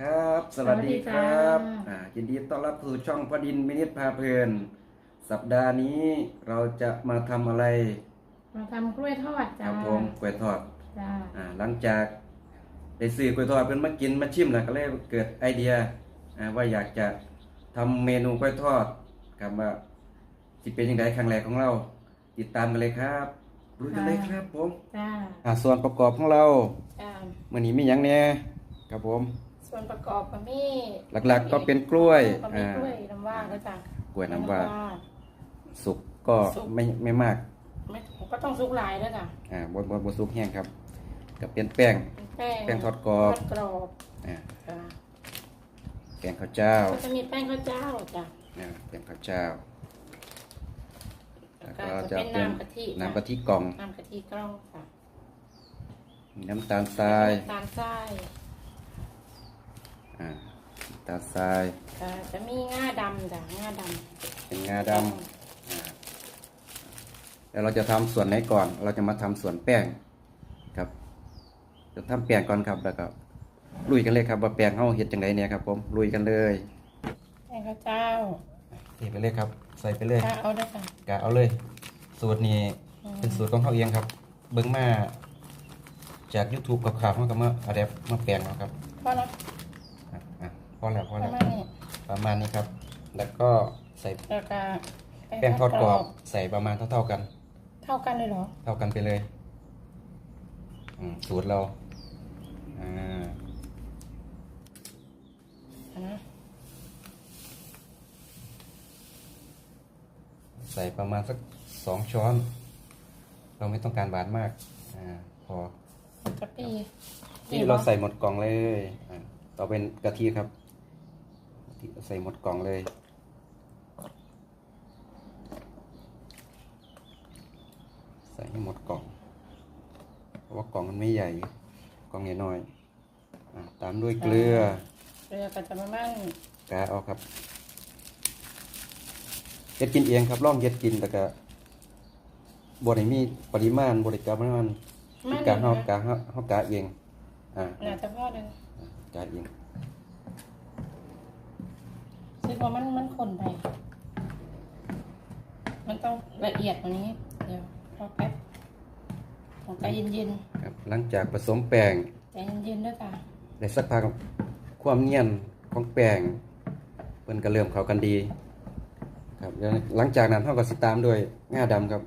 ครับ สวัสดีครับสวัสดีค่ะอ่ายินดีต้อนรับสู่ช่องพอดินมินิทพาเพลิน สัปดาห์นี้เราจะมาทำอะไร มาทำกล้วยทอดคจ้ารับผมกล้วยทอดจ้าอ่าหลังจากได้ซื้อกล้วยทอดเพิ่นมากินมาชิมแล้วก็เลยเกิดไอเดียอ่าว่าอยากจะทำเมนูกล้วยทอดครับว่าสิเป็นยังไงครั้งแรกของเรา ติดตามกันเลยครับรู้กันเลยครับผมจ้าอ่าส่วนประกอบของเรา จ้า มื่อนี้มีหยังเนี่ยครับผม ส่วนประกอบก็มีหลักๆก็เป็นกล้วยก็มีอ่ากล้วยน้ำว้าก็จ้ากล้วยน้ำว้าสุกก็ไม่ไม่มากไม่ก็ต้องซุกหลายด้วยจ้ะอ่าบนบนบนสุกแห้งครับก็เป็นแป้งเป็นแป้งแป้งทอดกรอบทอดกรอบอ่าจ้าแป้งข้าวเจ้าก็จะมีแป้งข้าวเจ้าจ้ะอ่าแป้งข้าวเจ้า แล้วแล้วก็ก็จะจะเป็นเป็นน้ำกะทิน้ำกะทิกล่อง น้ำกะทิกล้องจ้ะมีน้ำตาลทรายน้ำตาลทราย อ่าน้ำตาลทรายจ้ะจะมีง่าดำจ้ะง่าดเป็นงาำดำอ่าแล้วเราจะทำส่วนไหนก่อน เราจะมาทำส่วนแป้งครับ จะทำแป้งก่อนครับแล้วก็ลุยกันเลยครับว่าแป้งเฮาเฮ็ดจังไดเนี่ยครับ ผมลุยกันเลยแป้งข้าวเจ้าเทไปเลยครับ ใส่ไปเลย จ้าเอาด้วยจ้ะกะเอาเลย สูตรนี้อืมเป็นสูตรของเขาเองครับ เบิ้งมาจาก YouTube กับข่าวเขาก็มาอะแดปมาแปลงเอาครับพอแล้วอะ อะพอแล้วพปอระแล้วมาณนี้ประมาณนี้ครับ แล้วก็ใส่แล้วก็แป้งทอดกรอบใส่ประมาณเท่าๆกัน เท่ากันเลยเหรอ เท่ากันไปเลยอืมสูตรเราอ่าเอานะใส่ประมาณสักสองช้อน เราไม่ต้องการหวานมากอ่าพอกะปิที่เราใส่หมดกล่องเลยอ่าต่อเป็นกะทิครับกะทิ ใส่หมดกล่องเลยใส่ให้หมดกล่อง เพราะว่ากล่องมันไม่ใหญ่กล่องใหญ่น้อยอาตามด้วยเกลือเกลือก็จะประมาณกาเอาครับเฮ็ดกินเองครับล่องเฮ็ดกินแต่ก็บ่ได้มีปริมาณบ่ได้กะประมาณมันกาเฮากาเฮาเฮากาเองอ่าน่าจะพอเลยกาเองคิด ว่ามันมันคนไป มันต้องละเอียดกว่านี้ เดี๋ยวรอแป๊บของใจเย็นครับหลังจากผสมแป้งๆใจเย็นๆด้วยจ้ะได้สักพักความเนียนของแป้งเพิ่นก็เริ่มเข้ากันดี ครับแล้วหลังจากนั้นเฮาก็สิตามด้วยงาดำครับ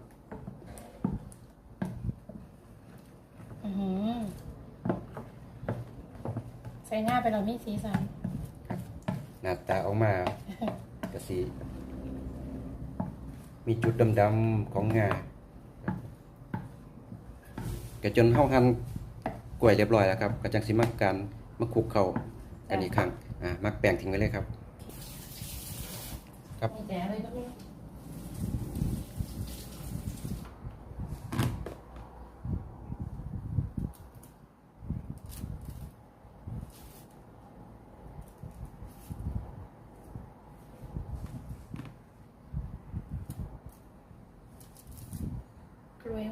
อือหือใส่หน้าไปเรามีสีสัน หน้าตาออกมาก็สิมีจุดดำๆของงาก็จนเฮาหั่นกล้วยเรียบร้อยแล้วครับก็จังสิมักการมาคลุกเข้ากันอีกครั้งอ่ามักแป้งทิ้งไว้เลยครับ ครับ มีแต่อะไรก็ไม่รู้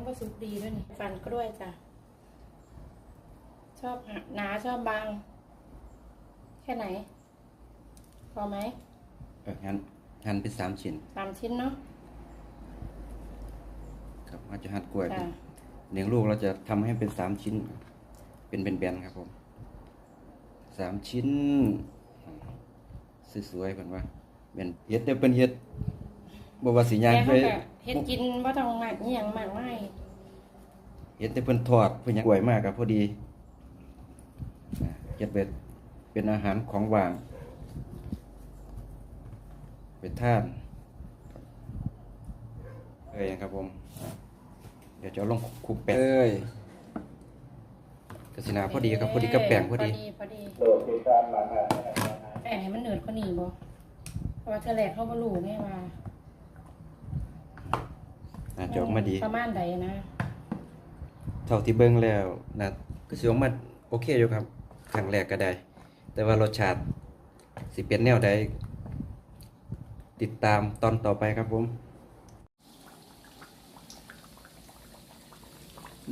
กล้วยมันก็สุกดีด้วยนี่ฟันกล้วยจ้ะ ชอบหนาชอบบาง แค่ไหน พอไหมเออหั่นหั่นเป็นสามชิ้นสามชิ้นเนาะครับเราจะหั่นกล้วยจ้ะเลี้ยงลูกเราจะทำให้เป็นสามชิ้น เป็นแบนๆครับผมสามชิ้นสวยๆเพิ่นว่าเป็นเฮ็ดเด้อเป็นเฮ็ดบ่ว่าสิย่างแกไปเขาก็เฮ็ดกินว่าต้องหมักอหย่างหมักไม่ เฮ็ดแต่เพิ่นทอดเพิ่นหยังกล้วยมากก็พอดีอ่าเฮ็ดเป็นเป็นอาหารของว่างเป็นทานครับเอ้ยครับผมอะเดี๋ยวจะเอาลงคลุกแป้งเอ้ยกสินาพอดีครับพอดีกับแป้งพอดีพอดีแป้งให้มันเหนืดกว่านี้บ่เพราะว่าเธอแรกเขาบ่รู้ไงว่าน่าจะออกมาดีประมาณใดนะ เท่าที่เบิ่งแล้วนะก็สิออกมาโอเคอยู่ครับครั้งแรกก็ได้ แต่ว่ารสชาติสิเป็นแนวใดติดตามตอนต่อไปครับผม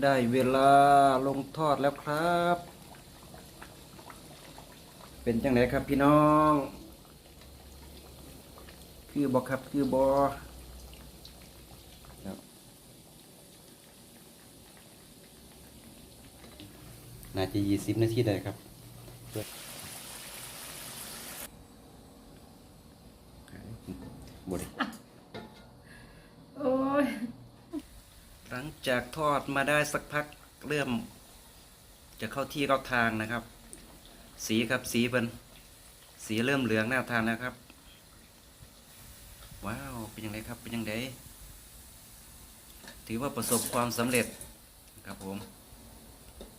ได้เวลาลงทอดแล้วครับ เป็นจังไดครับพี่น้อง คือบอครับคือบอครับ น่าจะยี่สิบนาทีได้ครับบไดโอ้ยหลังจากทอดมาได้สักพักเริ่ม จะเข้าที่เข้าทางนะครับ สีครับสีเป็นสีเริ่มเหลืองน่าทานแล้วครับ ว้าว เป็นยังไงครับเป็นยังไงถือว่าประสบความสำเร็จครับผม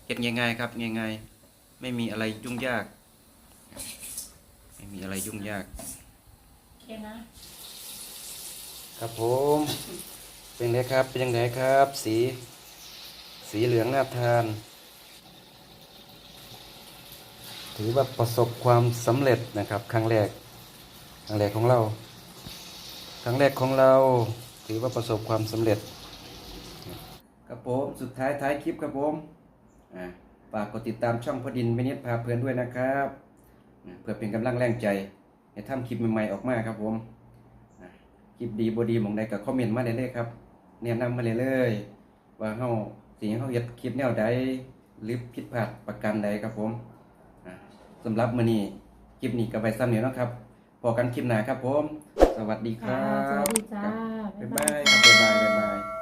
เฮ็ดง่ายๆครับง่ายๆ ไม่มีอะไรยุ่งยาก ไม่มีอะไรยุ่งยากโอเคนะ ครับผม เป็นไงครับ เป็นยังไงครับ สี สีเหลืองน่าทาน ถือว่าประสบความสำเร็จนะครับ ครั้งแรก ครั้งแรกของเรา ครั้งแรกของเรา ถือว่าประสบความสำเร็จ ครับผม สุดท้ายท้ายคลิปครับผมอ่า ฝากกดติดตามช่องพอดินไม่นิดพาเพลินด้วยนะครับอ่าเพื่อเป็นกำลังแรงใจให้ทำคลิปใหม่ๆออกมาครับผมอ่าคลิปดีบดีหมองใดก็คอมเมนต์มาได้เลยครับแนะนำมาเลยเลยๆว่าเฮาสิ่งที่เฮาเฮ็ดคลิปแนวใดหรือผิดพลาดประการใดครับผมอ่าสำหรับมื้อนี้คลิปนี้ก็ไว้ซ้ำนี้เนาะครับพอกันคลิปหน้าครับผม สวัสดีคค่ะรับ สวัสดีจ้าครับบ๊ายบายครับบ๊ายบาย บ๊ายบาย